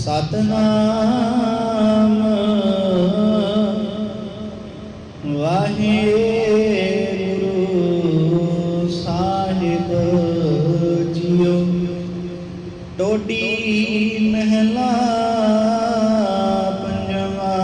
ਸਤਨਾਮ। ਵਾਹਿਗੁਰੂ ਸਾਹਿਬ ਜੀਓ। ਟੋਡੀ ਮਹਿਲਾ ਪੰਜਵਾ।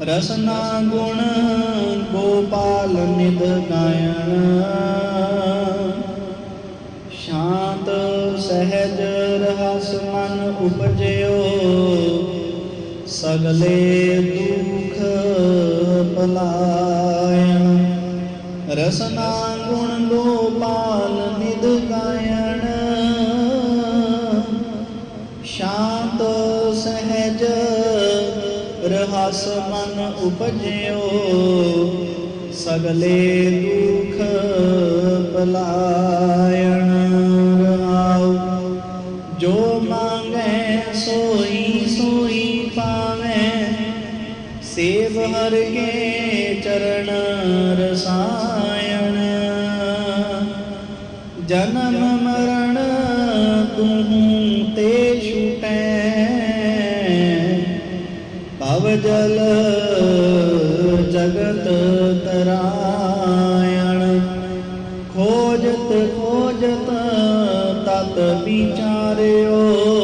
ਰਸਨਾ ਗੁਣ ਗੋਪਾਲ ਨਿਧ ਗਾਇਣ। ਸ਼ਾਂਤ ਸਹਿਜ ਰਹਸ ਮਨ ਉਪਜਿਓ, ਸਗਲੇ ਦੁਖ ਪਲਾਇਣ। ਰਸਨਾ ਗੁਣ ਗੋਪਾਲ ਨਿਧ ਗਾਇਣ। ਸ਼ਾਂਤ ਸਹਿਜ ਰਹਸ ਮਨ ਉਪਜਿਓ, ਸਗਲੇ ਦੁਖ ਪਲਾਇਣ। ਸੋਈ ਸੋਈ ਪਾਵੈ। ਸੇਵ ਹਰ ਕੇ ਚਰਨ ਰਸਾਇਣ। ਜਨਮ ਮਰਨ ਤੂੰ ਤੇ ਛੁਟੈ। ਭਵ ਜਲ ਜਗਤ ਤਰਾਇਣ। ਖੋਜਤ ਖੋਜਤ ਤਤ ਵਿਚਾਰਿਓ।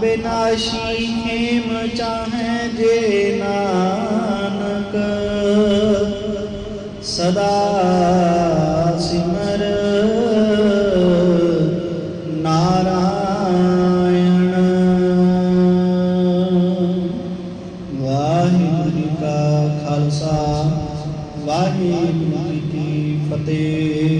ਅਬਿਨਾਸ਼ੀ ਖੇਮ ਚਾਹੈ ਜੇ ਨਾਨਕ। ਸਦਾ ਸਿਮਰ ਨਾਰਾਇਣ। ਵਾਹਿਗੁਰੂ ਕਾ ਖਾਲਸਾ ਵਾਹਿਗੁਰੂ ਕੀ ਫਤਿਹ।